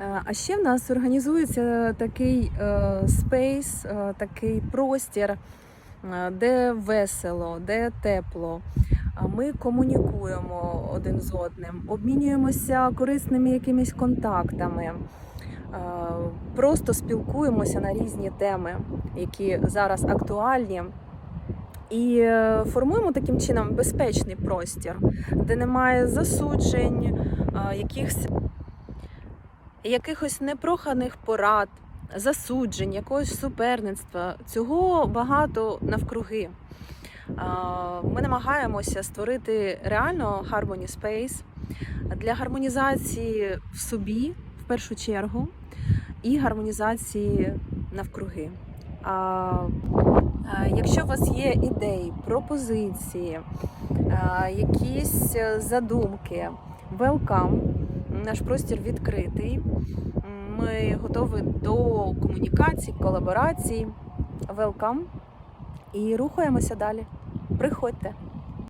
Е, А ще в нас організується такий е, спейс, е, такий простір, де весело, де тепло. Ми комунікуємо один з одним, обмінюємося корисними якимись контактами, просто спілкуємося на різні теми, які зараз актуальні. І формуємо таким чином безпечний простір, де немає засуджень, якихось якихось непроханих порад, засуджень, якогось суперництва. Цього багато навкруги. Ми намагаємося створити реально Harmony Space для гармонізації в собі в першу чергу і гармонізації навкруги. Якщо у вас є ідеї, пропозиції, якісь е, задумки, welcome. Наш простір відкритий. Ми готові до комунікацій, колаборацій. Welcome. І рухаємося далі. Приходьте.